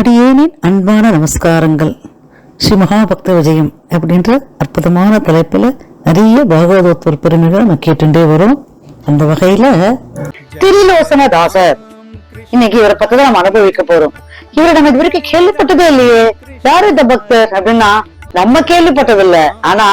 அடியேனின் அன்பான நமஸ்காரங்கள். ஸ்ரீ மகாபக்த விஜயம் அப்படின்ற அற்புதமான தலைப்புல நிறைய பாகவதோத்தர் பெருமைகளை நம்ம கேட்டுட்டே வரும். அந்த வகையில திரிலோசன தாசர். இன்னைக்கு இவரை பத்தி தான் நம்ம அனுபவிக்க போறோம். இவரை நம்ம இது வரைக்கும் கேள்விப்பட்டதே இல்லையே. யாரு இந்த பக்தர் அப்படின்னா நம்ம கேள்விப்பட்டதில்லை. ஆனா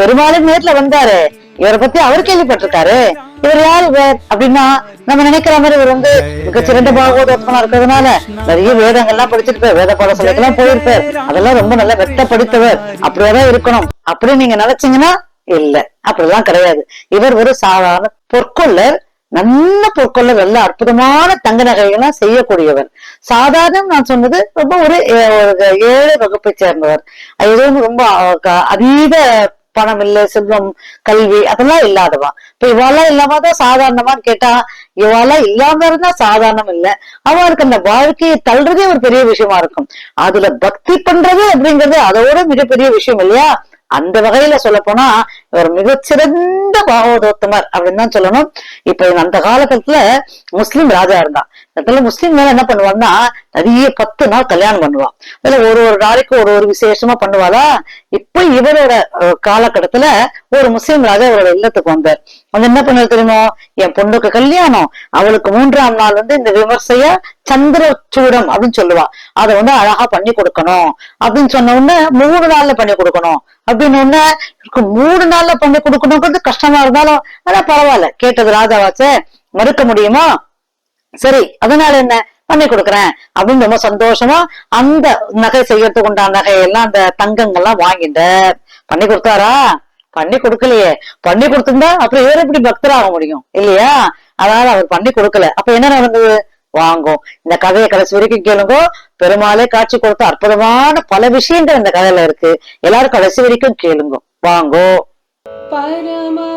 பெருமாளும் நேர்ல வந்தாரு. இவரை பத்தி அவர் கேள்விப்பட்டிருக்காரு. இவர் யாரு இவர் அப்படின்னா நம்ம நினைக்கிற மாதிரி இவர் வந்து மிகச்சிறந்த பாகவதோத்தமா இருக்கிறதுனால நிறைய வேதங்கள்லாம் படிச்சிருப்பார். வேத பாடசாலைக்கெல்லாம் போயிருப்பார். அதெல்லாம் ரொம்ப நல்லா வெட்ட படித்தவர் அப்படியேதான் இருக்கணும். அப்படின்னு நீங்க நினைச்சீங்கன்னா இல்ல. அப்படிலாம் கிடையாது. இவர் ஒரு சாதாரண பொற்கொள்ளர் நல்ல பொற்கொள்ளர் நல்ல அற்புதமான தங்க நகைகள்லாம் செய்யக்கூடியவர். சாதாரண நான் சொன்னது ரொம்ப ஒரு ஏழை வகுப்பை சேர்ந்தவர். எதுவும் ரொம்ப அதீத பணம் இல்ல செல்வம் கல்வி அதெல்லாம் இல்லாதவா? இப்ப இவாலாம் இல்லாம தான் சாதாரணமான்னு கேட்டா இவாலாம் இல்லாம இருந்தா சாதாரணம் இல்ல. அவருக்கு அந்த வாழ்க்கையை தள்ளுறதே ஒரு பெரிய விஷயமா இருக்கும். அதுல பக்தி பண்றது அப்படிங்கிறது அதோட மிகப்பெரிய விஷயம் இல்லையா? அந்த வகையில சொல்ல போனா இவர் மிகச்சிறந்த பாகவதோத்தமர் அப்படின்னு தான் சொல்லணும். இப்ப அந்த காலகட்டத்துல முஸ்லிம் ராஜா இருந்தான். இடத்துல முஸ்லிம் மேல என்ன பண்ணுவான்னா நிறைய பத்து நாள் கல்யாணம் பண்ணுவான். அதுல ஒரு ஒரு நாளைக்கு ஒரு ஒரு விசேஷமா பண்ணுவாளா? இப்ப இவரோட காலகட்டத்துல ஒரு முஸ்லீம் ராஜா இவரோட இல்லத்துக்கு வந்தார். வந்து என்ன பண்ணது தெரியுமோ? என் பொண்ணுக்கு கல்யாணம். அவளுக்கு மூன்றாம் நாள் வந்து இந்த விமர்சைய சந்திர சூடம் அப்படின்னு சொல்லுவா அதை வந்து அழகா பண்ணி கொடுக்கணும். அப்படின்னு சொன்ன உடனே மூணு நாள்ல பண்ணி கொடுக்கணும். அப்படின்னு உடனே மூணு நாள்ல பண்ணி கொடுக்கணுங்கிறது கஷ்டமா இருந்தாலும் ஆனா பரவாயில்ல. கேட்டது ராஜாவாச்சே மறுக்க முடியுமா? சரி அதனால என்ன? பண்ணி கொடுக்குறேன். அப்படின்னு ரொம்ப சந்தோஷமா அந்த நகை செய்யறதுக்கு உண்டான நகையெல்லாம் அந்த தங்கங்கள்லாம் வாங்கிட்டு பண்ணி கொடுத்தாரா? பண்ணி கொடுக்கலையே. பண்ணி கொடுத்திருந்தா அப்புறம் இவர் எப்படி பக்தராக முடியும்? இல்லையா? அதனால அவர் பண்ணி கொடுக்கல. அப்ப என்ன நடந்தது? வாங்கும். இந்த கதையை கடைசி வரைக்கும் கேளுங்க. பெருமாளே காட்சி கொடுத்த அற்புதமான பல விஷயங்கள் இந்த கதையில இருக்கு. எல்லாரும் கடைசி வரைக்கும் கேளுங்க. வாங்கோ. பரமா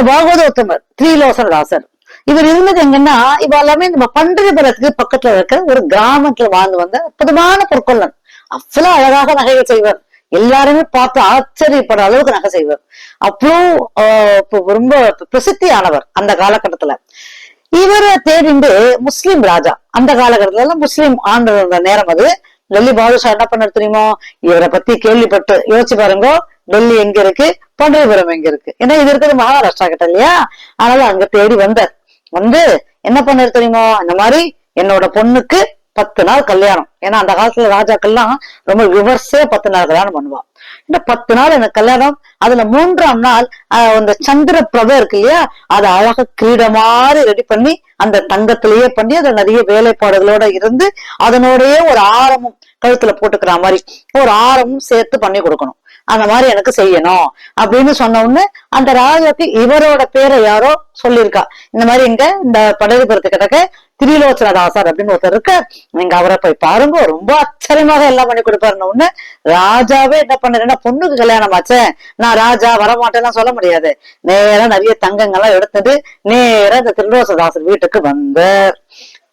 இந்த பாகவதோத்தமர் திரிலோசனதாசர் இவர் இருந்தது எங்கன்னா இவ எல்லாமே நம்ம பண்டிதபுரத்துக்கு பக்கத்துல இருக்கிற ஒரு கிராமத்துல வாழ்ந்து வந்த அற்புதமான பொற்கொள்ளன். அவ்வளவு அழகாக நகையை செய்வர். எல்லாருமே பார்த்து ஆச்சரியப்படுற அளவுக்கு நகை செய்வர். அவ்வளோ ஆஹ், இப்ப ரொம்ப பிரசித்தியானவர் அந்த காலகட்டத்துல. இவரை தேடிண்டு முஸ்லிம் ராஜா அந்த காலகட்டத்துல எல்லாம் முஸ்லீம் ஆண்டு நேரம் அது. டெல்லி பாதுஷா என்ன பண்ண தெரியுமோ? இவரை பத்தி கேள்விப்பட்டு யோசிச்சு பாருங்க. டெல்லி எங்க இருக்கு? பண்டரிபுரம் எங்க இருக்கு? ஏன்னா இது இருக்கிறது மகாராஷ்டிரா கிட்ட இல்லையா? அதனால அங்க தேடி வந்தார் வந்து என்ன பண்ணாரு தெரியுமோ? இந்த மாதிரி என்னோட பொண்ணுக்கு பத்து நாள் கல்யாணம். ஏன்னா அந்த காலத்துல ராஜாக்கள்லாம் ரொம்ப விமர்சையா பத்து நாள் கல்யாணம் பண்ணுவா இந்த பத்து நாள் எனக்கு கல்யாணம். அதுல மூன்றாம் நாள் ஆஹ், அந்த சந்திர பிரபை இருக்கு இல்லையா? அதை அழகா கிரீட மாதிரி ரெடி பண்ணி அந்த தங்கத்திலேயே பண்ணி அதுல நிறைய வேலைப்பாடுகளோட இருந்து அதனோடய ஒரு ஆரமும் கழுத்துல போட்டுக்கிற மாதிரி ஒரு ஆரமும் சேர்த்து பண்ணி கொடுக்கணும். அந்த மாதிரி எனக்கு செய்யணும் அப்படின்னு சொன்ன உடனே அந்த ராஜாக்கு இவரோட பேரை யாரோ சொல்லியிருக்கா. இந்த மாதிரி இங்க இந்த படகுபுரத்து கிட்டக்க திரிலோச்சனதாசர் அப்படின்னு ஒருத்தர் இருக்க நீங்க அவரை போய் பாருங்க ரொம்ப ஆச்சரியமாக எல்லாம் பண்ணி கொடுப்பாருன்னு உடனே ராஜாவே என்ன பண்ணுறேன்னா பொண்ணுக்கு கல்யாணம் ஆச்சே? நான் ராஜா வரமாட்டேன்னா சொல்ல முடியாது. நேரா நிறைய தங்கங்கள்லாம் எடுத்துட்டு நேரா இந்த திருலோசதாசர் வீட்டுக்கு வந்தார்.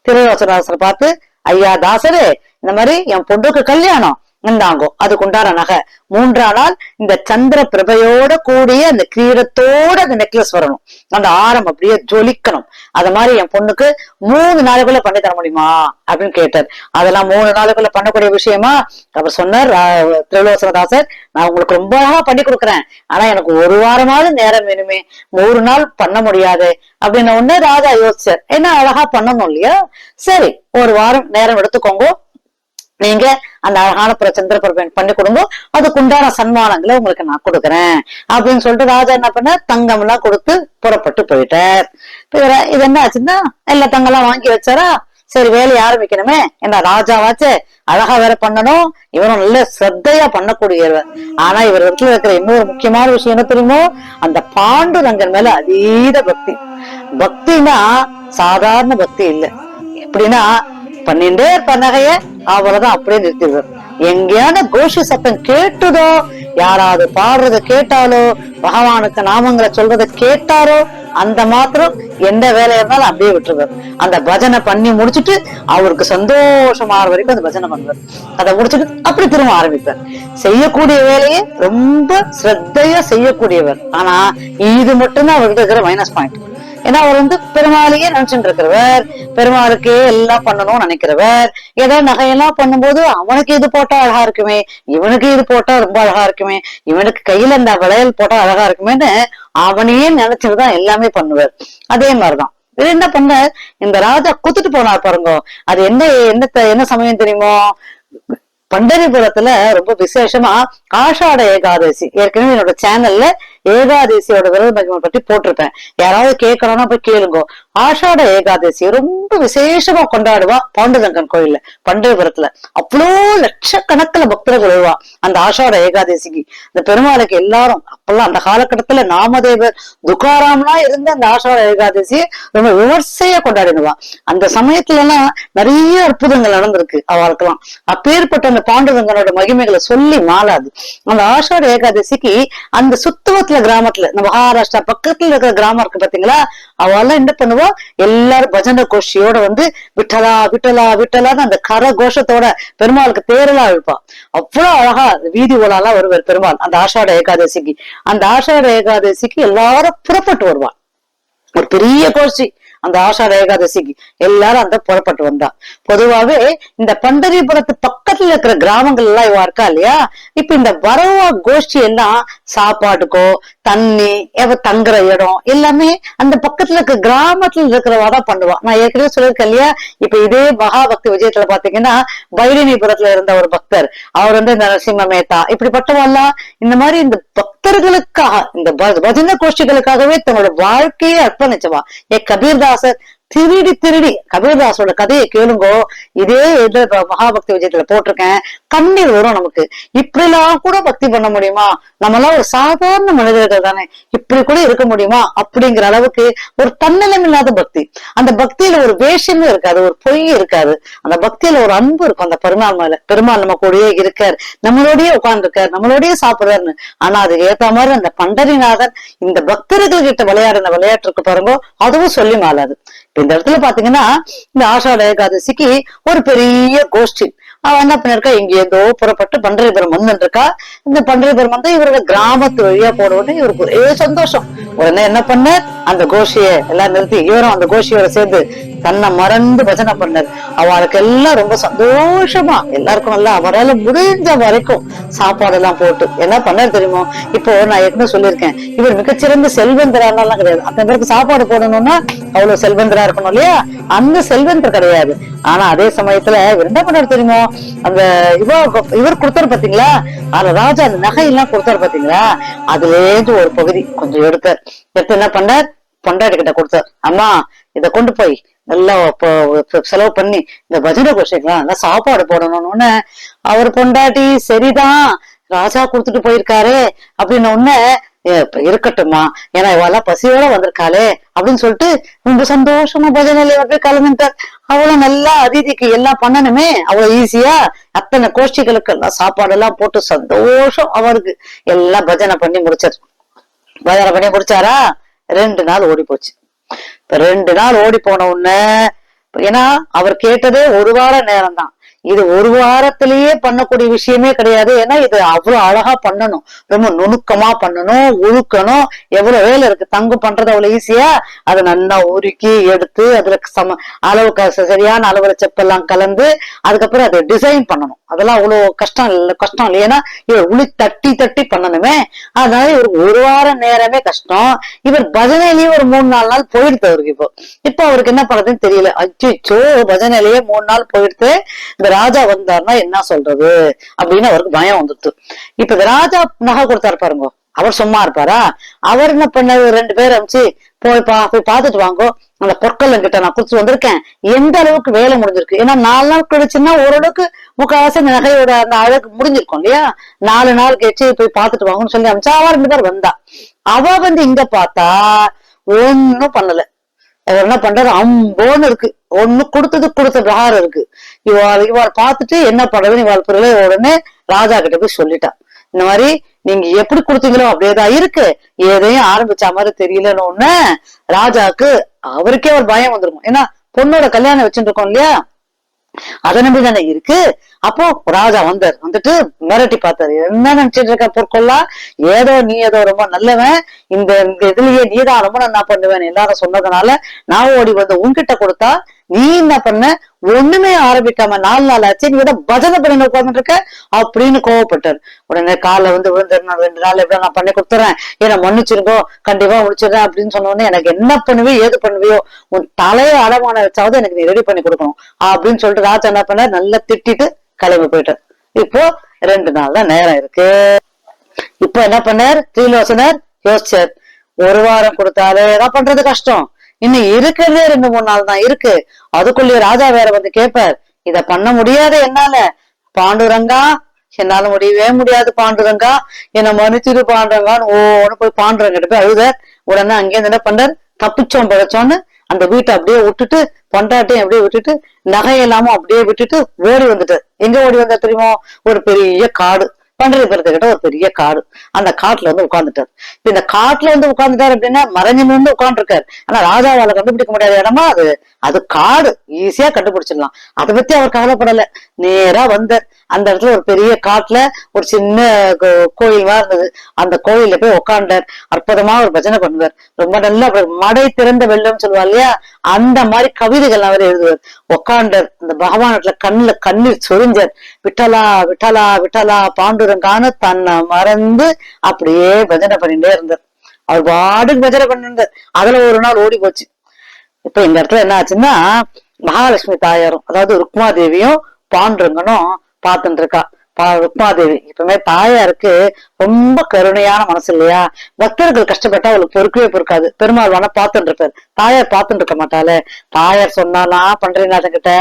திருலோசதாசரை பார்த்து ஐயா தாசரே இந்த மாதிரி என் பொண்ணுக்கு கல்யாணம். இந்தாங்கோ அதுக்கு உண்டான நகை. மூன்றாம் நாள் இந்த சந்திர பிரபையோட கூடிய அந்த கிரீடத்தோட அந்த நெக்லஸ் வரணும். அந்த ஆரம் அப்படியே ஜொலிக்கணும். அத மாதிரி என் பொண்ணுக்கு மூணு நாளுக்குள்ள பண்ணி தர முடியுமா? அப்படின்னு கேட்டார். அதெல்லாம் மூணு நாளுக்குள்ள பண்ணக்கூடிய விஷயமா? அவர் சொன்னார் ரா- நான் உங்களுக்கு ரொம்ப அழகா பண்ணி கொடுக்குறேன். ஆனா எனக்கு ஒரு வாரமாவது நேரம் வேணுமே. ஒரு நாள் பண்ண முடியாது. அப்படின்னு ஒண்ணு ராஜா யோசிச்சார். என்ன அழகா பண்ணணும் இல்லையா? சரி ஒரு வாரம் நேரம் எடுத்துக்கோங்க. நீங்க அந்த அழகான புற சந்திரபிரபன் பண்ணி கொடுங்க. அதுக்கு உண்டான சன்மானங்களை உங்களுக்கு நான் கொடுக்குறேன். அப்படின்னு சொல்லிட்டு ராஜா என்ன பண்ண தங்கம் எல்லாம் கொடுத்து புறப்பட்டு போயிட்டார். இது என்ன ஆச்சுன்னா எல்லா தங்கம் எல்லாம் வாங்கி வச்சாரா? சரி வேலையை ஆரம்பிக்கணுமே. என்ன ராஜாவாச்சே? அழகா வேற பண்ணணும். இவரும் நல்ல சிரத்தையா பண்ணக்கூடியவர். ஆனா இவர் இடத்துல இருக்கிற இன்னொரு முக்கியமான விஷயம் என்ன தெரியுமோ? அந்த பாண்டுரங்கன் மேல அதீத பக்தி. பக்தினா சாதாரண பக்தி இல்ல. எப்படின்னா பண்ணிட்டே இருப்ப நகைய. அவ்வளவுதான் அப்படியே நிறுத்திடுவார் எங்கேயான கோஷி சத்தம் கேட்டுதோ யாராவது பாடுறத கேட்டாலோ பகவானுக்கு நாமங்களை சொல்றத கேட்டாரோ அந்த மாத்திரம் எந்த வேலையா இருந்தாலும் அப்படியே விட்டுருவார் அந்த பஜனை பண்ணி முடிச்சுட்டு அவருக்கு சந்தோஷமாற வரைக்கும் அந்த பஜனை பண்ணுவார் அதை முடிச்சுட்டு அப்படி திரும்ப ஆரம்பிப்பார் செய்யக்கூடிய வேலையை ரொம்ப ஸ்ரத்தையா செய்யக்கூடியவர். ஆனா இது மட்டும்தான் அவர்கிட்ட இருக்கிற மைனஸ் பாயிண்ட் ஏன்னா அவர் வந்து பெருமாளையே நினைச்சுட்டு இருக்கிறவர் பெருமாளுக்கே எல்லாம் பண்ணணும்னு நினைக்கிறவர். ஏதோ நகையெல்லாம் பண்ணும்போது அவனுக்கு இது போட்டா அழகா இருக்குமே இவனுக்கு இது போட்டா ரொம்ப அழகா இருக்குமே இவனுக்கு கையில இந்த விளையல் போட்டா அழகா இருக்குமேன்னு அவனையே நினைச்சுட்டுதான் எல்லாமே பண்ணுவார். அதே மாதிரிதான். இது என்ன பண்ண இந்த ராஜா குத்துட்டு போனார் பாருங்க. அது என்ன என்ன என்ன சமயம் தெரியுமோ? பண்டரிபுரத்துல ரொம்ப விசேஷமா ஆஷாட ஏகாதசி. ஏற்கனவே என்னோட சேனல்ல ஏகாதேசியோட விரத மகிமை பற்றி போட்டிருப்பேன். யாராவது கேட்கணும்னா போய் கேளுங்க. ஆஷாட ஏகாதசி ரொம்ப விசேஷமா கொண்டாடுவா பாண்டுதங்கன் கோயில்ல பண்டரிபுரத்துல அவ்வளோ லட்சக்கணக்கில் பக்தர்கள் வருவா அந்த ஆஷாட ஏகாதசிக்கு. இந்த பெருமாளுக்கு எல்லாரும் அப்பெல்லாம் அந்த காலகட்டத்துல நாமதேவர் துகாராம்லாம் இருந்த அந்த ஆஷாட ஏகாதசியை ரொம்ப விமர்சையா கொண்டாடிடுவா அந்த சமயத்துல எல்லாம் நிறைய அற்புதங்கள் நடந்திருக்கு அவளுக்கெல்லாம். அப்பேற்பட்ட அந்த பாண்டுதங்கனோட மகிமைகளை சொல்லி மாறாது அந்த ஆஷாட ஏகாதசிக்கு அந்த சுத்துவத்துல கிராமத்துல இந்த மகாராஷ்டிரா பக்கத்துல இருக்கிற கிராமம் இருக்கு பாத்தீங்களா? அவெல்லாம் என்ன பண்ணுவா? எல்லாரும் பஜனை கோஷியோட வந்து விட்டலா விட்டலா விட்டலான்னு அந்த கர கோஷத்தோட பெருமாளுக்கு பேரெல்லாம் அழுப்பான். அவ்வளவு அழகா வீதி ஓலாலாம் வருவார் பெருமாள் அந்த ஆஷாட ஏகாதசிக்கு. அந்த ஆஷாட ஏகாதசிக்கு எல்லாரும் புறப்பட்டு வருவான். ஒரு பெரிய கோஷி அந்த ஆஷாட ஏகாதசிக்கு. எல்லாரும் அந்த புறப்பட்டு வந்தா பொதுவாவே இந்த பண்டரிபுரத்து பக்கத்துல இருக்கிற கிராமங்கள் எல்லாம் இவா இருக்கா இல்லையா? இப்ப இந்த வரவா கோஷ்டி எல்லாம் சாப்பாட்டுக்கோ தண்ணி எவ தங்குற இடம் எல்லாமே அந்த பக்கத்துல இருக்க கிராமத்துல இருக்கிறவா தான் பண்ணுவா. நான் ஏற்கனவே சொல்லியிருக்கேன் இல்லையா? இப்ப இதே மகாபக்தி விஜயத்துல பாத்தீங்கன்னா பைரணிபுரத்துல இருந்த ஒரு பக்தர். அவர் வந்து இந்த நரசிம்ம மேத்தா. இப்படிப்பட்டவெல்லாம் இந்த மாதிரி இந்த பக்தர்களுக்காக இந்த பஜனை கோஷ்டிகளுக்காகவே தன்னோட வாழ்க்கையை அர்ப்பணிச்சவா. ஏ கபீர்தாசர் திருடி திருடி கபீர்தாசோட கதையை கேளுங்கோ. இதே இது மகாபக்தி விஜயத்துல போட்டிருக்கேன். கண்ணீர் வரும் நமக்கு. இப்படி எல்லாம் கூட பக்தி பண்ண முடியுமா? நம்ம எல்லாம் ஒரு சாதாரண மனிதர்கள் தானே. இப்படி கூட இருக்க முடியுமா? அப்படிங்கிற அளவுக்கு ஒரு தன்னலம் இல்லாத பக்தி. அந்த பக்தியில ஒரு வேஷமே இருக்காது ஒரு பொய் இருக்காது. அந்த பக்தியில ஒரு அன்பு இருக்கும். அந்த பெருமாள் மேல. பெருமாள் நம்ம கூடயே இருக்கார். நம்மளோடயே உட்கார்ந்துருக்கார். நம்மளோடய சாப்பிடுறாருன்னு. ஆனா அதுக்கு ஏத்த மாதிரி அந்த பண்டரிநாதன் இந்த பக்தர்கள் கிட்ட விளையாடின விளையாட்டு இருக்கு பாருங்க அதுவும் சொல்லி மாளாது இந்த இடத்துல பாத்தீங்கன்னா இந்த ஆஷாட ஏகாதசிக்கு ஒரு பெரிய கோஷ்டி. அவன் என்ன பண்ணிருக்கா? இங்க ஏதோ புறப்பட்டு பண்டரிபுரம் வந்துருக்கா இந்த பண்டரிபுரம் வந்து இவரோட கிராமத்து வழியா போட உடனே இவருக்கு ஒரே சந்தோஷம். உடனே என்ன பண்ண? அந்த கோஷிய எல்லாம் நிறுத்தி இவரும் அந்த கோஷியோட சேர்ந்து தன்னை மறந்து பஜனை பண்ணாரு. அவளுக்கு எல்லாம் ரொம்ப சந்தோஷமா எல்லாருக்கும் நல்லா அவரால் முடிஞ்ச வரைக்கும் சாப்பாடு எல்லாம் போட்டு என்ன பண்ணாரு தெரியுமோ? இப்போ நான் ஏற்கனவே சொல்லியிருக்கேன். இவர் மிகச்சிறந்த செல்வந்தரானாலாம் கிடையாது. அத்தனை பேருக்கு சாப்பாடு போடணும்னா அவ்வளவு செல்வந்தரா இருக்கணும் இல்லையா? அந்த செல்வந்தர் கிடையாது. ஆனா அதே சமயத்துல இவர் என்ன பண்ணாரு தெரியுமோ? அந்த இவ இவர் கொடுத்தாரு பாத்தீங்களா? அதுல ராஜா அந்த நகை எல்லாம் கொடுத்தாரு பாத்தீங்களா? அதுலேருந்து ஒரு பகுதி கொஞ்சம் எடுத்தார் எடுத்து என்ன பண்ணார்? பொண்டாட்டி கிட்ட கொடுத்தார். அம்மா இத கொண்டு போய் நல்லா செலவு பண்ணி இந்த பஜனை கோஷிக்கலாம் நல்லா சாப்பாடு போடணும்னு அவர் பொண்டாட்டி சரிதான் ராஜா கொடுத்துட்டு போயிருக்காரு அப்படின்னு உடனே இருக்கட்டுமா இருக்கட்டும்மா. ஏன்னா இவெல்லாம் பசியோட வந்திருக்காளே அப்படின்னு சொல்லிட்டு ரொம்ப சந்தோஷமா பஜனையில போய் கலந்துட்டார் அவ்வளவு நல்லா அதிதிக்கு எல்லாம் பண்ணணுமே? அவ்வளவு ஈஸியா அத்தனை கோஷ்டிகளுக்கு எல்லாம் சாப்பாடு எல்லாம் போட்டு சந்தோஷம் அவருக்கு. எல்லாம் பஜனை பண்ணி முடிச்சாரு பஜனை பண்ணி முடிச்சாரா? ரெண்டு நாள் ஓடி போச்சு. இப்ப ரெண்டு நாள் ஓடி போன உடனே ஏன்னா அவர் கேட்டதே ஒரு வார நேரம் தான் இது ஒரு வாரத்திலேயே பண்ணக்கூடிய விஷயமே கிடையாது. ஏன்னா இது அவ்வளவு அழகா பண்ணணும். ரொம்ப நுணுக்கமா பண்ணணும் உழுக்கணும். எவ்வளவு வேலை இருக்கு? தங்கு பண்றது அவ்வளவு ஈஸியா அதை நல்லா உருக்கி எடுத்து அதுல சம அளவு க- சரியான அளவுல செப்பெல்லாம் கலந்து அதுக்கப்புறம் அதை டிசைன் பண்ணணும். அதெல்லாம் அவ்வளவு கஷ்டம் இல்ல கஷ்டம் இல்லை. ஏன்னா இவர் உளி தட்டி தட்டி பண்ணணுமே. அதனால இவருக்கு ஒரு வாரம் நேரமே கஷ்டம். இவர் பஜனையிலேயே ஒரு மூணு நாலு நாள் போயிடுது அவருக்கு இப்போ. இப்போ அவருக்கு என்ன பண்றதுன்னு தெரியல. அச்சோ பஜனையிலேயே மூணு நாள் போயிடுத்து இந்த ராஜா வந்தாருன்னா என்ன சொல்றது அப்படின்னு அவருக்கு பயம் வந்துட்டு. இப்ப இந்த ராஜா நகை கொடுத்தாரு பாருங்க. அவர் சும்மா இருப்பாரா? அவர் என்ன பண்ணாரு? ரெண்டு பேர் அமிச்சு போய் பா போய் பார்த்துட்டு வாங்கோ. அந்த பொற்கள் கிட்ட நான் குடிச்சு வந்திருக்கேன். எந்த அளவுக்கு வேலை முடிஞ்சிருக்கு? ஏன்னா நாலு நாள் கழிச்சுன்னா ஓரளவுக்கு முக்கால்வாசி அந்த நகையோட அந்த அழகு முடிஞ்சிருக்கும் இல்லையா? நாலு நாள் கழிச்சு போய் பார்த்துட்டு வாங்கன்னு சொல்லி அமிச்சா அவ ரெண்டு பேர் வந்தா. அவ வந்து இங்க பார்த்தா ஒண்ணும் பண்ணல. அவர் என்ன பண்றாரு? அம்போன்னு இருக்கு. ஒண்ணு கொடுத்தது கொடுத்த பிரகாரம் இருக்கு. இவாள் இவாள் பார்த்துட்டு என்ன பண்றதுன்னு இவாள் பிறகு உடனே ராஜா கிட்ட போய் சொல்லிட்டான் இந்த மாதிரி நீங்க எப்படி கொடுத்தீங்களோ அப்படியேதான் இருக்கு. எதையும் ஆரம்பிச்ச மாதிரி தெரியலன்னு உடனே ராஜாக்கு அவருக்கே ஒரு பயம் வந்துருக்கும். ஏன்னா பொண்ணோட கல்யாணம் வச்சுட்டு இருக்கோம் இல்லையா? அதை நம்பி தானே இருக்கு. அப்போ ராஜா வந்தார். வந்துட்டு மிரட்டி பார்த்தாரு. என்ன நினைச்சிட்டு இருக்க பொற்கொள்ளா? ஏதோ நீ ஏதோ ரொம்ப நல்லவன். இந்த இந்த இதுலயே நீதான் ரொம்ப நல்லா பண்ணுவேன் எல்லாரும் சொன்னதுனால நான் ஓடி வந்து உன்கிட்ட கொடுத்தா நீ என்ன பண்ண? ஒண்ணுமே ஆரம்பிக்காம நாலு நாள் ஆச்சு. நீ ஏதோ பஜனை பண்ணி உட்கார்ந்துட்டு இருக்க? அப்படின்னு கோவப்பட்டார். உடனே காலை வந்து விழுந்து நான் ரெண்டு நாள் எப்படி நான் பண்ணி கொடுத்துறேன். ஏன்னா மன்னிச்சிருக்கோ கண்டிப்பா முடிச்சிடுறேன் அப்படின்னு சொன்ன உடனே எனக்கு என்ன பண்ணுவியோ ஏது பண்ணுவியோ உன் தலையை அடமான வச்சாவது எனக்கு நீ ரெடி பண்ணி கொடுக்கணும். அப்படின்னு சொல்லிட்டு ராஜா என்ன பண்ண நல்லா திட்டிட்டு கிளம்பி போயிட்டார் இப்போ ரெண்டு நாள் தான் நேரம் இருக்கு. இப்போ என்ன பண்ணார்? திரிலோசனர் யோசிச்சார். ஒரு வாரம் கொடுத்தாலே ஏதாவது பண்றது கஷ்டம். இன்னும் இருக்கிறதே ரெண்டு மூணு நாள் தான் இருக்கு. அதுக்குள்ளேயே ராஜா வேற வந்து கேட்பார் இத பண்ண முடியாது என்னால. பாண்டுரங்கா என்னால முடியவே முடியாது பாண்டுரங்கா. என்ன மன்னிச்சிரு பாண்டுரங்கான்னு ஓன்னு போய் பாண்டுரங்கிட்ட போய் அழுதார். உடனே அங்கேருந்து என்ன பண்ணார் தப்பிச்சோம் பிழைச்சோன்னு அந்த வீட்டை அப்படியே விட்டுட்டு பொண்டாட்டையும் அப்படியே விட்டுட்டு நகையெல்லாமும் அப்படியே விட்டுட்டு ஓடி வந்துட்டார் எங்க ஓடி வந்தா தெரியுமோ? ஒரு பெரிய காடு. பண்டரிபுரத்து கிட்ட ஒரு பெரிய காடு. அந்த காட்டுல வந்து உட்கார்ந்துட்டார். இந்த காட்டுல வந்து உட்கார்ந்துட்டாரு அப்படின்னா மறைஞ்சு நின்று உட்காந்துருக்காரு ஆனா ராஜாவால கண்டுபிடிக்க முடியாத இடமா அது? அது காடு. ஈஸியா கண்டுபிடிச்சிடலாம். அதை பத்தி அவர் கவலைப்படல. நேரா வந்தார். அந்த இடத்துல ஒரு பெரிய காட்டுல ஒரு சின்ன கோ- கோயில் இருந்தது. அந்த கோயில்ல போய் உட்காண்டார் அற்புதமா ஒரு பஜனை பண்ணுவார். ரொம்ப நல்லா மடை திறந்த வெள்ளம்னு சொல்லுவா இல்லையா? அந்த மாதிரி கவிதைகள் அவர் எழுதுவார். உட்காண்டார் அந்த பகவானத்துல கண்ணுல கண்ணீர் சொரிஞ்சார். விட்டலா விட்டலா விட்டலா பாண்டுரங்கான தன்னை மறந்து அப்படியே பஜனை பண்ணிட்டே இருந்தார். அவர் பாடுன்னு பஜனை பண்ணிருந்தார். அதுல ஒரு நாள் ஓடி போச்சு. இப்ப இந்த இடத்துல என்ன ஆச்சுன்னா மகாலட்சுமி தாயாரும் அதாவது ருக்மா தேவியும் பாண்டுரங்கனும் பார்த்துட்டு இருக்கா பா ருக்மாதேவி இப்பவுமே தாயாருக்கு ரொம்ப கருணையான மனசு இல்லையா? பக்தர்கள் கஷ்டப்பட்டா அவளுக்கு பொறுக்கவே பொறுக்காது. பெருமாள் வேணா பார்த்துட்டு இருப்பாரு தாயார் பார்த்துட்டு இருக்க மாட்டாளே. தாயார் சொன்னானா பண்டரிநாதன் கிட்ட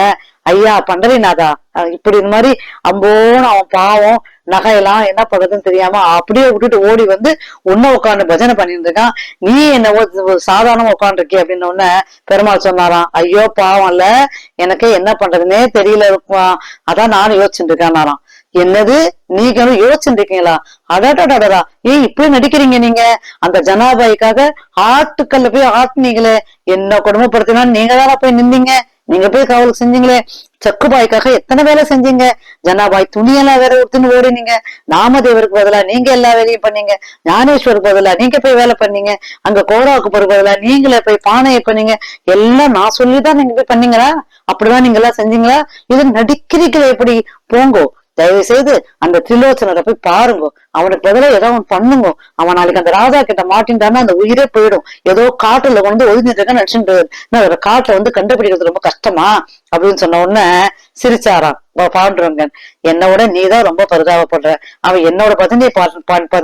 ஐயா பண்டரிநாதா. இப்படி இந்த மாதிரி அம்போன்னு அவன் பாவம் நகையெல்லாம் என்ன பண்றதுன்னு தெரியாம அப்படியே விட்டுட்டு ஓடி வந்து உன்ன உட்காந்து பஜனை பண்ணிட்டு இருக்கான். நீ என்னவோ ஒரு சாதாரணமா உட்காந்துருக்கே அப்படின்னு உடனே பெருமாள் சொன்னாராம் ஐயோ பாவம் இல்ல எனக்கு என்ன பண்றதுன்னே தெரியல ருக்மா அதான் நானும் யோசிச்சுட்டு இருக்கேன்னாராம் என்னது? நீங்க யோசிச்சுட்டு இருக்கீங்களா? அடாடாடா ஏன் இப்படி நடிக்கிறீங்க நீங்க. அந்த ஜனாபாய்க்காக ஆட்டுக்கல்ல போய் ஆட்டுனீங்களே. என்ன கொடுமைப்படுத்தினா நீங்க தானே போய் நின்னீங்க. நீங்க போய் காவலுக்கு செஞ்சீங்களே. சக்குபாய்க்காக எத்தனை வேலை செஞ்சீங்க? ஜனாபாய் துணியெல்லாம் வேற எடுத்துன்னு ஓடினீங்க. நாமதேவருக்கு பதிலா நீங்க எல்லா வேலையும் பண்ணீங்க. ஞானேஸ்வருக்கு பதிலா நீங்க போய் வேலை பண்ணீங்க. அங்க கோடாவுக்கு போற பதிலா நீங்களே போய் பானையை பண்ணீங்க. எல்லாம் நான் சொல்லிதான் நீங்க போய் பண்ணீங்களா? அப்படிதான் நீங்க எல்லாம் செஞ்சீங்களா? இது நடிக்கிறீங்களே எப்படி? போங்கோ. தயவு செய்து அந்த திரிலோச்சனரை போய் பாருங்க. அவனுக்கு பதிலாக ஏதோ அவன் பண்ணுங்க. அவன் நாளைக்கு அந்த ராஜா கிட்ட மாட்டின்றான்னா அந்த உயிரே போயிடும். ஏதோ காட்டுல கொண்டு ஒதுங்கிட்டு இருக்க நினைச்சுட்டு ஒரு காட்டுல வந்து கண்டுபிடிக்கிறது ரொம்ப கஷ்டமா? அப்படின்னு சொன்ன உடனே சிரிச்சாராம். பாண்டுரங்கன் என்னை விட நீதான் ரொம்ப பரிதாபப்படுற. அவன் என்னோட பத்தி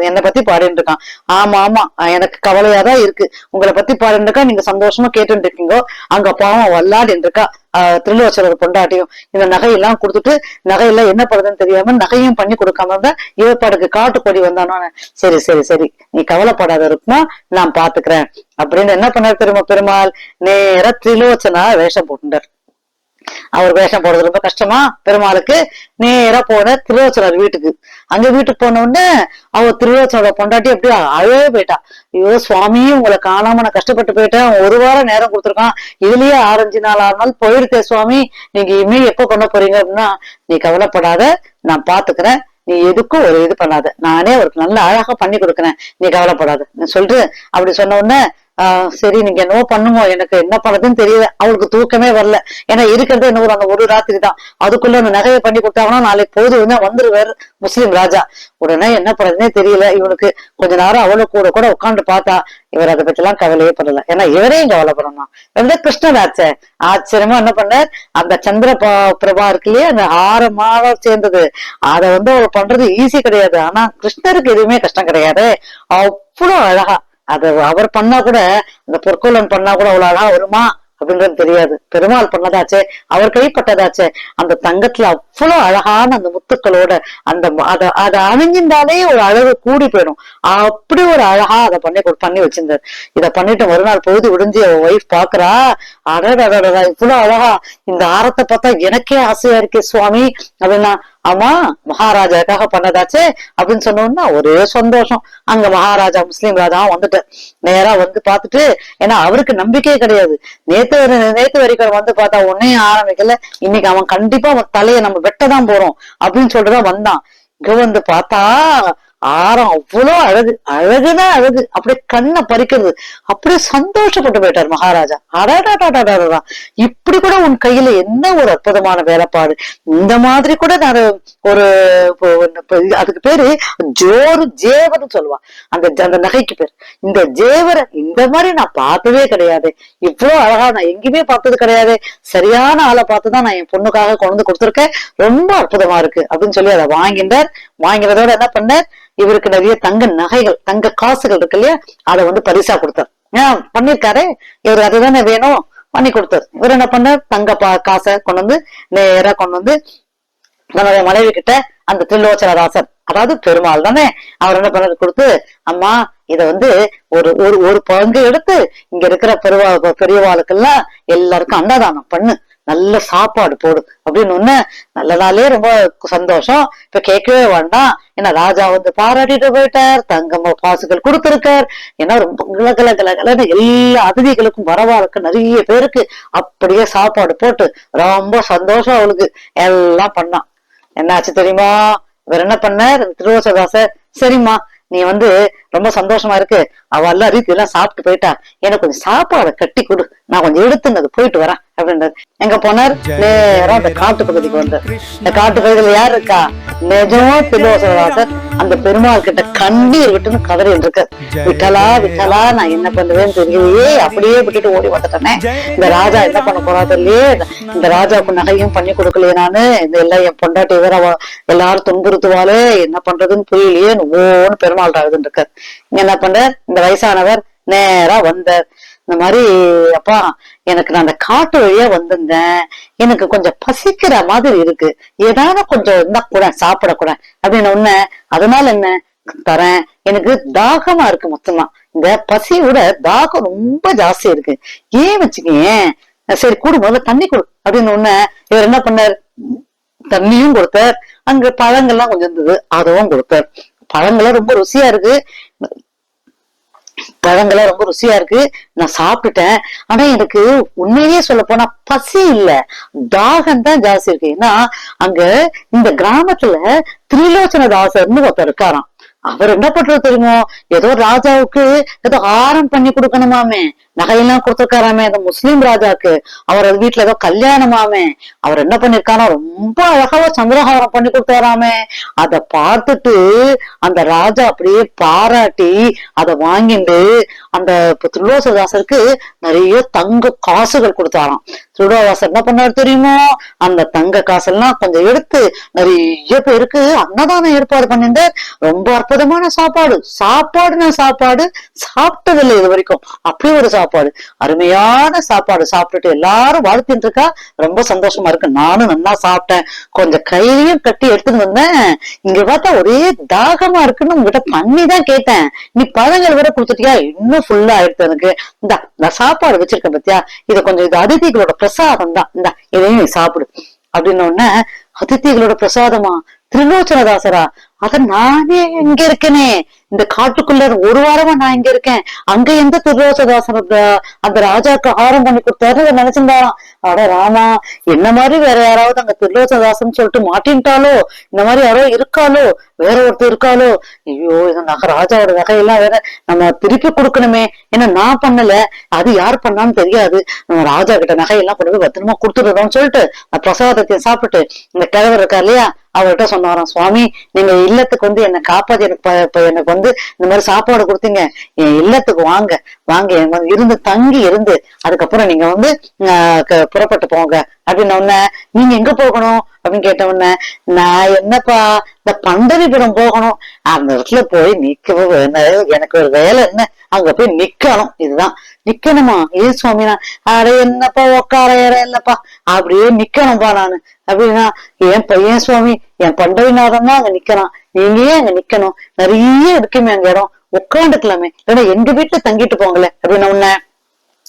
என்னை பத்தி பாடிட்டு இருக்கான். ஆமா ஆமா. எனக்கு கவலையா தான் இருக்கு. உங்களை பத்தி பாடிட்டு இருக்கா நீங்க சந்தோஷமா கேட்டு இருக்கீங்க? அங்க பாவம் வல்லாடின்னு இருக்கா ஆஹ் பொண்டாட்டியும். இந்த நகையெல்லாம் கொடுத்துட்டு நகையெல்லாம் என்ன படுதுன்னு தெரியாம நகையும் பண்ணி கொடுக்காம இருந்தா இவப்பாடுக்கு காட்டுக்கொடி வந்தானோ சரி சரி சரி. நீ கவலைப்படாத இருக்குமா நான் பாத்துக்கிறேன். அப்படின்னு என்ன பண்ணார் தெரியுமா பெருமாள்? நேரா திரிலோச்சனா வேஷம் போட்டுட்டார். அவர் வேஷம் போடுறது ரொம்ப கஷ்டமா? பெருமாளுக்கு நேரா போன திருவோச்சனர் வீட்டுக்கு. அங்க வீட்டுக்கு போன உடனே அவர் திருவச்சனோட பொண்டாட்டி அப்படியே அழவே போயிட்டா. ஐயோ சுவாமி உங்களை காணாம நான் கஷ்டப்பட்டு போயிட்டேன். ஒரு வாரம் நேரம் கொடுத்துருக்கான். இதுலயே ஆரஞ்சு நாள் ஆறு நாள் போயிருக்கே சுவாமி. நீங்க இனிமே எப்ப கொண்டு போறீங்க அப்படின்னா நீ கவலைப்படாத நான் பாத்துக்கிறேன். நீ எதுக்கும் ஒரு இது பண்ணாத. நானே அவருக்கு நல்ல அழகா பண்ணி கொடுக்குறேன். நீ கவலைப்படாத. நீ சொல்லிட்டு அப்படி சொன்ன உடனே ஆஹ் சரி நீங்க என்னவோ பண்ணுங்க. எனக்கு என்ன பண்ணதுன்னு தெரியல. அவளுக்கு தூக்கமே வரல. ஏன்னா இருக்கிறது என்ன ஒரு அந்த ஒரு ராத்திரி தான் அதுக்குள்ள அந்த நகையை பண்ணி கொடுத்தாங்கன்னா நாளைக்கு போது வந்து வந்துருவாரு முஸ்லிம் ராஜா. உடனே என்ன பண்றதுன்னே தெரியல. இவனுக்கு கொஞ்ச நேரம் அவளை கூட கூட உட்காந்து பார்த்தா இவர் அதை பத்தி எல்லாம் கவலையே படல. ஏன்னா இவரையும் கவலைப்படணும் வந்து கிருஷ்ணராச்ச ஆச்சரியமா என்ன பண்ணார்? அந்த சந்திர பிரபா இருக்கு இல்லையா? அந்த ஆறு மாதம் சேர்ந்தது. அதை வந்து அவர் பண்றது ஈஸி கிடையாது. ஆனா கிருஷ்ணருக்கு எதுவுமே கஷ்டம் கிடையாது. அவ்வளவு அழகா. அது அவர் பண்ணா கூட அந்த பொற்கொள்ளன் பண்ணா கூட அவ்வளவு அழகா வருமா அப்படின்றது தெரியாது. பெருமாள் பண்ணதாச்சே அவர் கைப்பட்டதாச்சே அந்த தங்கத்துல அவ்வளவு அழகான அந்த முத்துக்களோட அந்த அதை அதை அணிஞ்சிருந்தாலே ஒரு அழகு கூடி போயிடும். அப்படி ஒரு அழகா அதை பண்ணி பண்ணி வச்சிருந்தார். இதை பண்ணிட்டு மறுநாள் பொழுது விடிஞ்சு அவ ஒய்ஃப் பாக்குறா அடடடடா இவ்வளவு அழகா இந்த ஆரத்தை பார்த்தா எனக்கே ஆசையா இருக்கே சுவாமி அப்படின்னா ஆமா மகாராஜாக்காக பண்ணதாச்சே அப்படின்னு சொன்னோம்னா ஒரே சந்தோஷம். அங்க மகாராஜா முஸ்லீம் ராஜா வந்துட்டு நேரா வந்து பார்த்துட்டு ஏன்னா அவருக்கு நம்பிக்கையே கிடையாது. நேத்து நேத்து வரைக்கும் வந்து பார்த்தா ஒன்னையும் ஆரம்பிக்கல. இன்னைக்கு அவன் கண்டிப்பா அவன் தலையை நம்ம வெட்டதான் போறோம் அப்படின்னு சொல்லிட்டுதான் வந்தான். இங்க வந்து பார்த்தா ஆரம் அவ்வளவு அழகு அழகுதான் அழகு. அப்படியே கண்ணை பறிக்கிறது. அப்படியே சந்தோஷப்பட்டு போயிட்டார் மகாராஜா. அடாடாடாடாடா இப்படி கூட உன் கையில என்ன ஒரு அற்புதமான வேலைப்பாடு? இந்த மாதிரி கூட நான் ஒரு அதுக்கு பேரு ஜோரு ஜேவர்னு சொல்லுவா. அந்த அந்த நகைக்கு பேர். இந்த ஜேவரை இந்த மாதிரி நான் பார்த்ததே கிடையாது. இவ்வளவு அழகா நான் எங்கேயுமே பார்த்தது கிடையாது. சரியான ஆளை பார்த்துதான் நான் என் பொண்ணுக்காக கொண்டு கொடுத்துருக்கேன். ரொம்ப அற்புதமா இருக்கு அப்படின்னு சொல்லி அதை வாங்கிட்டார். வாங்கினதோட என்ன பண்ணார் இவருக்கு நிறைய தங்க நகைகள் தங்க காசுகள் இருக்கு இல்லையா? அதை வந்து பரிசா கொடுத்தார். ஏன் பண்ணிருக்காரு. இவர் அதுதானே வேணும்? பண்ணி கொடுத்தார். இவர் என்ன பண்ணார்? தங்க பா காசை கொண்டு வந்து நேரா கொண்டு வந்து தன்னுடைய மனைவி கிட்ட அந்த திரிலோச்சனதாசன் அதாவது பெருமாள் தானே அவர் என்ன பண்ண கொடுத்து அம்மா இத வந்து ஒரு ஒரு ஒரு பங்கு எடுத்து இங்க இருக்கிற பெருவா பெரியவாளுக்கெல்லாம் எல்லாருக்கும் அன்னதானம் பண்ணு. நல்ல சாப்பாடு போடு அப்படின்னு ஒண்ணு நல்ல நாளே ரொம்ப சந்தோஷம். இப்ப கேட்கவே வேண்டாம். ஏன்னா ராஜா வந்து பாராட்டிட்டு போயிட்டார். தங்கம் பாசுகள் கொடுத்திருக்கார். ஏன்னா ரொம்ப கிள கிள எல்லா அதிதிகளுக்கும் வரவாளுக்கு நிறைய பேருக்கு அப்படியே சாப்பாடு போட்டு ரொம்ப சந்தோஷம் அவளுக்கு. எல்லாம் பண்ணான் என்னாச்சு தெரியுமா? இவர் என்ன பண்ணார்? திருவசதாசர் சரிம்மா நீ வந்து ரொம்ப சந்தோஷமா இருக்கு. அவ எல்லாம் ரீதி எல்லாம் சாப்பிட்டு போயிட்டா. எனக்கு கொஞ்சம் சாப்பாடை கட்டி கொடு. நான் கொஞ்சம் எடுத்துனது போயிட்டு வரேன். அப்படின்றது. எங்க போனார்? நேரா அந்த காட்டு பகுதிக்கு வந்தார் இந்த காட்டு பகுதியில யார் இருக்கா? நிஜமா திருவசதாசர் அந்த பெருமாள் கிட்ட கண்ணீர் விட்டுன்னு கதறி இருக்க விட்டலா விட்டலா நான் என்ன பண்ணுவேன்னு தெரியலையே. அப்படியே விட்டுட்டு ஓடி வந்துட்டேனே. இந்த ராஜா என்ன பண்ண போறா தெரியலையே இந்த ராஜாவுக்கு நகையும் பண்ணி கொடுக்கலையே நானு. இந்த எல்லாம் என் பொண்டாட்டி வேற எல்லாரும் துன்புறுத்துவாளே. என்ன பண்றதுன்னு புரியலையே ஓன்னு பெருமாள் ராஜன் இருக்கார். இங்க என்ன பண்ற இந்த வயசானவர் நேரா வந்தார். இந்த மாதிரி அப்பா எனக்கு நான் அந்த காட்டு வழியா வந்திருந்தேன். எனக்கு கொஞ்சம் பசிக்கிற மாதிரி இருக்கு. ஏதாவது கொஞ்சம் இருந்தா கூட சாப்பிடக்கூட. அப்படின்னு ஒண்ணு அதனால என்ன? தரேன். எனக்கு தாகமா இருக்கு மொத்தமா. இந்த பசியோட தாகம் ரொம்ப ஜாஸ்தி இருக்கு. ஏன் வச்சுக்கேன் சரி கூடு முதல்ல தண்ணி கொடு. அப்படின்னு ஒண்ணு இவர் என்ன பண்ணார்? தண்ணியும் கொடுத்தார். அங்க பழங்கள்லாம் கொஞ்சம் இருந்தது அதுவும் கொடுத்தார். பழங்கள்லாம் ரொம்ப ருசியா இருக்கு. பழங்கள்லாம் ரொம்ப ருசியா இருக்கு. நான் சாப்பிட்டுட்டேன். ஆனா எனக்கு உண்மையிலேயே சொல்ல போனா பசி இல்ல. தாகம் தான் ஜாஸ்தி இருக்கு. ஏன்னா அங்க இந்த கிராமத்துல திரிலோச்சன தாசர்னு ஒருத்தர் இருக்காராம். அவர் என்ன பண்றது தெரியுமோ? ஏதோ ராஜாவுக்கு ஏதோ ஆரம் பண்ணி கொடுக்கணுமாமே. நகையெல்லாம் கொடுத்துருக்காராமே அந்த முஸ்லீம் ராஜாக்கு. அவர் அது வீட்டுல ஏதோ கல்யாணமாமே. அவர் என்ன பண்ணிருக்காரா ரொம்ப அழகாவா சந்திரஹாரம் பண்ணி கொடுத்தாராமே. அத பார்த்துட்டு அந்த ராஜா அப்படியே பாராட்டி அதை வாங்கிட்டு அந்த திருலோசதாசருக்கு நிறைய தங்க காசுகள் கொடுத்தாராம். திருலோவாசர் என்ன பண்ணாரு தெரியுமோ? அந்த தங்க காசெல்லாம் கொஞ்சம் எடுத்து நிறைய பேருக்கு அன்னதானம் ஏற்பாடு பண்ணியிருந்தார் ரொம்ப அற்புதமான சாப்பாடு. சாப்பாடுனா சாப்பாடு சாப்பிட்டதில்லை இது வரைக்கும். அப்படி ஒரு சாப்பாடு சாப்பாடு. அருமையான சாப்பாடு. சாப்பிட்டுட்டு எல்லாரும் வாழ்த்திட்டு இருக்கா ரொம்ப சந்தோஷமா இருக்கு. நானும் நல்லா சாப்பிட்டேன். கொஞ்சம் கையிலையும் கட்டி எடுத்துன்னு வந்தேன். இங்க பார்த்தா ஒரே தாகமா இருக்குன்னு உங்ககிட்ட பண்ணி தான் கேட்டேன். நீ பழங்கள் வேற கொடுத்துட்டியா? இன்னும் ஃபுல்லா ஆயிடுத்து எனக்கு. இந்த நான் சாப்பாடு வச்சிருக்கேன் பத்தியா? இது கொஞ்சம் இது அதிதிகளோட பிரசாதம் தான். இந்த இதையும் நீ சாப்பிடு. அப்படின்னு உடனே அதிதிகளோட பிரசாதமா? திருலோச்சனதாசரா? அத நானே இங்க இருக்கேனே. இந்த காட்டுக்குள்ள ஒரு வாரமா நான் இங்க இருக்கேன். அங்க எந்த திருலோச்சதாசன் அந்த- ராஜாக்கு ஆரம் பண்ணி கொடுத்தாரு நினைச்சிருந்தாராம். அட ராமா என்ன மாதிரி வேற யாராவது அங்க துர்வாசதாசன் சொல்லிட்டு மாட்டின்ட்டாலோ? இந்த மாதிரி யாரோ இருக்காளோ வேற ஒருத்தர் இருக்காளோ ஐயோ இந்த நகை ராஜாவோட நகையெல்லாம் வேற நம்ம திருப்பி கொடுக்கணுமே. ஏன்னா நான் பண்ணல. அது யார் பண்ணான்னு தெரியாது. நம்ம ராஜா கிட்ட நகையெல்லாம் கொண்டு போய் பத்திரமா கொடுத்துடுறோம்னு சொல்லிட்டு பிரசாதத்தையும் சாப்பிட்டு இந்த கிழவர் இருக்கா இல்லையா? அவர்கிட்ட சொன்னாராம் சுவாமி நீங்க இல்லத்துக்கு வந்து என்னை காப்பாத்தி எனக்கு ப- எனக்கு வந்து இந்த மாதிரி சாப்பாடு கொடுத்தீங்க. என் இல்லத்துக்கு வாங்க. வாங்க. வந்து இருந்து தங்கி இருந்து அதுக்கப்புறம் நீங்க வந்து ஆஹ் புறப்பட்டு போங்க. அப்படின்ன உடனே நீங்க எங்க போகணும்? அப்படின்னு கேட்ட உடனே நான் என்னப்பா இந்த பண்டரிபுரம் போகணும். அந்த இடத்துல போய் நிக்கவே எனக்கு ஒரு வேலை என்ன? அங்க போய் நிக்கணும். இதுதான். நிக்கணுமா? ஏன் சுவாமினா அட என்னப்பா உட்கார ஏற இல்லப்பா. அப்படியே நிக்கணும்பா நானு. அப்படின்னா என் பையன் சுவாமி என் பண்டரிநாதன் தான் அங்க நிக்கிறான். நீங்க ஏன் அங்க நிக்கணும்? நிறைய இருக்குமே அங்க இடம். உட்காந்துக்கலாமே இல்லைன்னா எங்க வீட்டுல தங்கிட்டு போங்களேன் அப்படின்னு உன்ன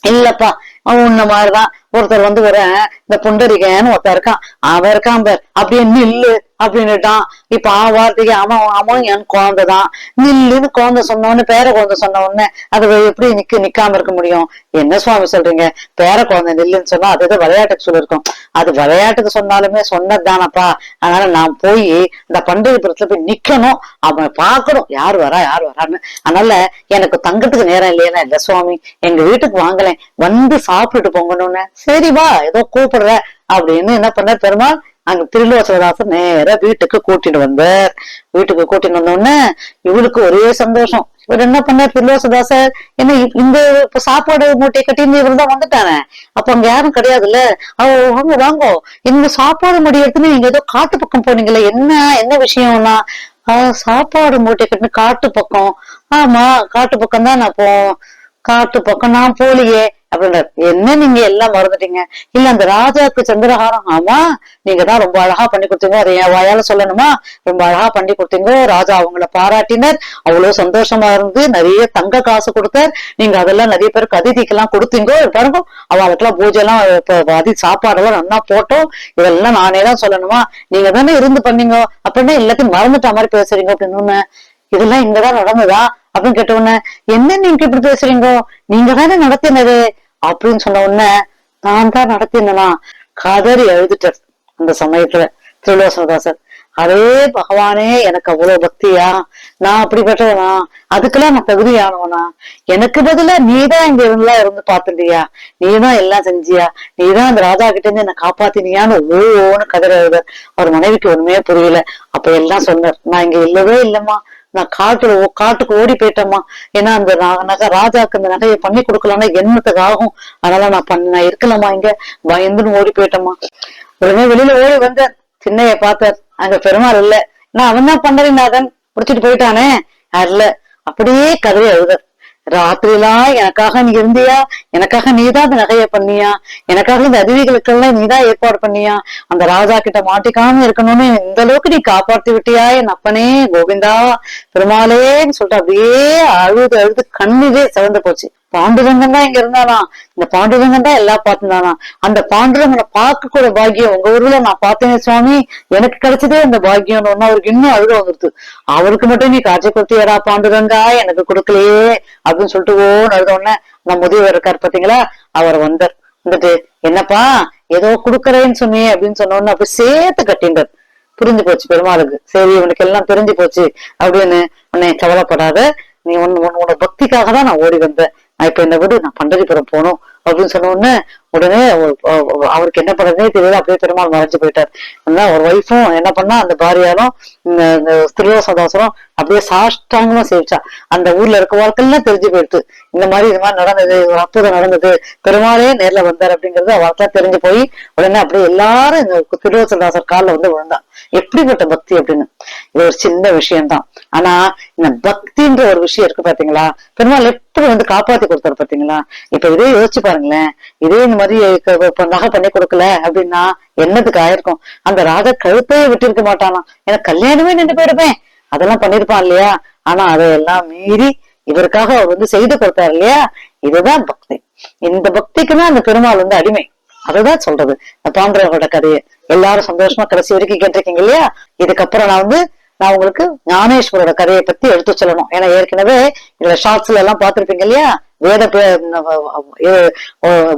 இல்லப்பா அவன் உன்ன மாதிரிதான். ஒருத்தர் வந்து வர இந்த புண்டரிகன்னு ஒருத்தர் இருக்கான். அவன் இருக்கான் பார். அப்படியே நில்லு அப்படின்னுட்டான். இப்ப ஆ வார்த்தைக்கு அவன் அவன் என் குழந்தைதான் நில்லுன்னு குழந்தை உடனே பேர குழந்தை சொன்ன உடனே அது எப்படி நிக்க நிக்காம இருக்க முடியும்? என்ன சுவாமி சொல்றீங்க? பேர குழந்தை நில்லுன்னு சொன்னா அது ஏதோ விளையாட்டுக்கு சொல்லிருக்கோம். அது விளையாட்டுக்கு சொன்னாலுமே சொன்னதுதானப்பா. அதனால நான் போய் இந்த பண்டிகைபுரத்துல போய் நிக்கணும். அவன் பார்க்கணும். யார் வரா யார் வரான்னு. அதனால எனக்கு தங்கத்துக்கு நேரம் இல்லையா? இல்ல சுவாமி. எங்க வீட்டுக்கு வாங்கலேன் வந்து சாப்பிட்டுட்டு போங்கணும்னு சரி வா ஏதோ கூப்பிடுற அப்படின்னு என்ன பண்ணார் பெருமாள் அங்க திருலோசதாசர் நேர வீட்டுக்கு கூட்டிட்டு வந்தார். வீட்டுக்கு கூட்டிட்டு வந்த உடனே இவளுக்கு ஒரே சந்தோஷம். இவர் என்ன பண்ணார் திருலோசதாசர் என்ன இந்த இப்ப சாப்பாடு மூட்டையை கட்டின்னு இவர் தான் வந்துட்டானே அப்ப அங்க யாரும் கிடையாதுல்ல? அவ வாங்க வாங்கோ. இந்த சாப்பாடு மூட்டை எடுத்துன்னு நீங்க ஏதோ காட்டு பக்கம் போனீங்களே என்ன என்ன விஷயம்னா? சாப்பாடு மூட்டை கட்டின காட்டு பக்கம். ஆமா காட்டு பக்கம் தான் நான் போ காட்டு பக்கம் நான் போலியே. அப்படின்றார் என்ன நீங்க எல்லாம் மறந்துட்டீங்க? இல்ல அந்த ராஜாக்கு சந்திரஹாரம் ஆமா நீங்க தான் ரொம்ப அழகா பண்ணி கொடுத்தீங்க. அதை என் வாயால சொல்லணுமா? ரொம்ப அழகா பண்ணி கொடுத்தீங்க. ராஜா அவங்கள பாராட்டினர். அவ்வளவு சந்தோஷமா இருந்து நிறைய தங்க காசு கொடுத்தார். நீங்க அதெல்லாம் நிறைய பேருக்கு அதிதிக்கெல்லாம் கொடுத்தீங்க. பாருங்க அவளுக்கெல்லாம் பூஜை எல்லாம் அதி சாப்பாடெல்லாம் நல்லா போட்டோம். இதெல்லாம் நானே தான் சொல்லணுமா? நீங்க தானே இருந்து பண்ணீங்க. அப்படின்னா எல்லாத்தையும் மறந்துட்ட மாதிரி பேசுறீங்க அப்படின்னு. இதெல்லாம் இங்கதான் நடந்ததா? அப்படின்னு கேட்ட உடனே என்ன நீங்க இப்படி பேசுறீங்க? நீங்க தானே நடத்தினது. அப்படின்னு சொன்ன உடனே நான் தான் நடத்தினா கதறி எழுதிட்டார் அந்த சமயத்துல திருலோசனதாசர். அதே பகவானே எனக்கு அவ்வளவு பக்தியா? நான் அப்படிப்பட்டவனா அதுக்கெல்லாம் நான் தகுதியானவனா? எனக்கு பதிலா நீதான் இங்க இருந்தா இருந்து பாத்துட்டியா நீதான் எல்லாம் செஞ்சியா? நீதான் அந்த ராஜா கிட்ட இருந்து என்ன காப்பாத்தினியான்னு ஓன்னு கதற எழுத அவர் மனைவிக்கு ஒண்ணுமே புரியல. அப்ப எல்லாம் சொன்னார் நான் இங்க இல்லவே இல்லம்மா. நான் காட்டுல காட்டுக்கு ஓடி போயிட்டேம்மா. ஏன்னா அந்த நகை ராஜாக்கு அந்த நகையை பண்ணி கொடுக்கலன்னா என்னத்துக்கு ஆகும்? அதனால நான் பண்ண நான் இருக்கலாமா இங்க. பயந்துன்னு ஓடி போயிட்டேம்மா. உடனே வெளியில ஓடி வந்தார் சின்னைய பார்த்தார் அங்க பெருமாள் இல்ல. நான் அவன் தான் பண்டரிநாதன். முடிச்சிட்டு போயிட்டானே. இல்ல. அப்படியே கதவை எழுதார் ராத்திரிலாம் எனக்காக நீ இருந்தியா? எனக்காக நீதான் அந்த நகையை பண்ணியா? எனக்காக இந்த அதிதிகளுக்கெல்லாம் நீதான் ஏற்பாடு பண்ணியா? அந்த ராஜா கிட்ட மாட்டிக்காம இருக்கணும்னு இந்த அளவுக்கு நீ காப்பாத்தி விட்டியா? என் அப்பனே கோவிந்தா பெருமாளேன்னு சொல்லிட்டு அப்படியே அழுது அழுது கண்ணுவே சிவந்து போச்சு. பாண்டுரங்கன் தான் இங்க இருந்தானா இந்த பாண்டுரங்கன் தான் எல்லாம் பார்த்துதானா அந்த பாண்டுரங்கனை பார்க்க கூட பாக்கியம் உங்க ஊர்ல நான் பார்த்தேன் சுவாமி. எனக்கு கிடைச்சதே அந்த பாக்கியம் ஒன்னு அவருக்கு இன்னும் அழுக வந்துருது. அவருக்கு மட்டும் நீ காட்சி கொடுத்தியடா பாண்டுரங்கா எனக்கு கொடுக்கலையே அப்படின்னு சொல்லிட்டு ஓன்னு அழுத உடனே நம்ம முதியவர் இருக்கார் பாத்தீங்களா அவர் வந்தார். வந்துட்டு என்னப்பா ஏதோ குடுக்கறேன்னு சொன்னியே அப்படின்னு சொன்ன உடனே அப்படி சேர்த்து கட்டின்றார். புரிஞ்சு போச்சு பெருமாளுக்கு. சரி இவனுக்கு எல்லாம் தெரிஞ்சு போச்சு அப்படின்னு உன்னை கவலைப்படாத. நீ உன் உன்- உன்னோட பக்திக்காக தான் நான் ஓடி வந்தேன். நான் இப்ப இந்த விடு நான் பண்டரிபுரம் போகணும் அப்படின்னு சொன்ன உடனே உடனே அவருக்கு என்ன பண்றதுனே தெரியல அப்படியே பெருமாள் மறைஞ்சு போயிட்டார். ஒரு ஒய்ஃபும் என்ன பண்ணா அந்த பாரியாரும் இந்த இந்த அப்படியே சாஷ்டாங்கமா சேவிச்சா. அந்த ஊர்ல இருக்க வாழ்க்கைலாம் தெரிஞ்சு போயிடுது இந்த மாதிரி இது மாதிரி நடந்தது ஒரு அற்புதம் நடந்தது பெருமாளே நேர்ல வந்தார் அப்படிங்கறது அவளுக்கெல்லாம் தெரிஞ்சு போய் உடனே அப்படியே எல்லாரும் இந்த திருவசதாசர் காலில் வந்து விழுந்தா. எப்படிப்பட்ட பக்தி அப்படின்னு? இது ஒரு சின்ன விஷயம்தான். ஆனா இந்த பக்தின்ற ஒரு விஷயம் இருக்கு பாத்தீங்களா? பெருமாள் எப்படி வந்து காப்பாத்தி கொடுத்தாரு பாத்தீங்களா? இப்ப இதே யோசிச்சு பாருங்களேன். இதே இந்த மாதிரி நகை பண்ணி கொடுக்கல அப்படின்னா என்னதுக்கு ஆயிருக்கும்? அந்த ராஜா கழுத்தையே விட்டிருக்க மாட்டானா? எனக்கு கல்யாணமே நின்று போயிருப்பேன் அதெல்லாம் பண்ணிருப்பான் இல்லையா? ஆனா அதையெல்லாம் மீறி இவருக்காக அவர் வந்து செய்து கொடுத்தாரு இல்லையா? இதுதான் பக்தி. இந்த பக்திக்குமே அந்த பெருமாள் வந்து அடிமை. அதுதான் சொல்றது. பாண்டவர்களோட கதையை. எல்லாரும் சந்தோஷமா கடைசி வரைக்கும் கேட்டிருக்கீங்க இல்லையா? இதுக்கப்புறம் நான் வந்து நான் உங்களுக்கு ஞானேஸ்வரோட கதையை பத்தி எடுத்து சொல்லணும். ஏன்னா ஏற்கனவே இதுல ஷார்ட்ஸ்ல எல்லாம் பார்த்திருப்பீங்க இல்லையா? வேத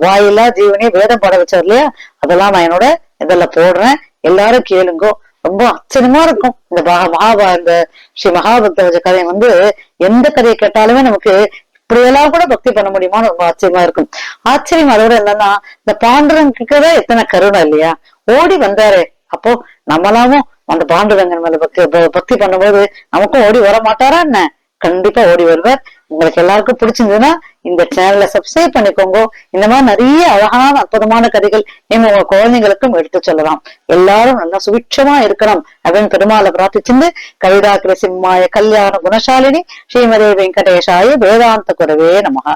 வாயில இது, ஜீவனே வேதம் பாட வச்சார் இல்லையா? அதெல்லாம் நான் என்னோட இதெல்லாம் போடுறேன். எல்லாரும் கேளுங்கோ. ரொம்ப ஆச்சரியமா இருக்கும். இந்த மகாபா இந்த ஸ்ரீ மகாபக்த கதை கதையை வந்து எந்த கதையை கேட்டாலுமே நமக்கு இப்படியெல்லாம் கூட பக்தி பண்ண முடியுமான்னு ரொம்ப ஆச்சரியமா இருக்கும். ஆச்சரியம் அதோட என்னன்னா இந்த பாண்டுரங்க எத்தனை கருணை இல்லையா? ஓடி வந்தாரு. அப்போ நம்மளாவும் அந்த பாண்டுரங்கன் மேல பக்தி பக்தி பண்ணும்போது நமக்கும் ஓடி வர மாட்டாரா என்ன? கண்டிப்பா ஓடி வருவார். உங்களுக்கு எல்லாருக்கும் பிடிச்சிருந்ததுன்னா இந்த சேனலை சப்ஸ்கிரைப் பண்ணிக்கோங்க. இந்த மாதிரி நிறைய அழகான அற்புதமான கதைகள் நீங்க உங்க குழந்தைங்களுக்கும் எடுத்து சொல்லலாம். எல்லாரும் நல்லா சுபிட்சமா இருக்கணும் அப்படின்னு பெருமாளை பிரார்த்திச்சிருந்து கவிதாக்கிர சிம்மாய கல்யாண குணசாலினி ஸ்ரீமதி வெங்கடேஷாய வேதாந்த குரவே நமகா.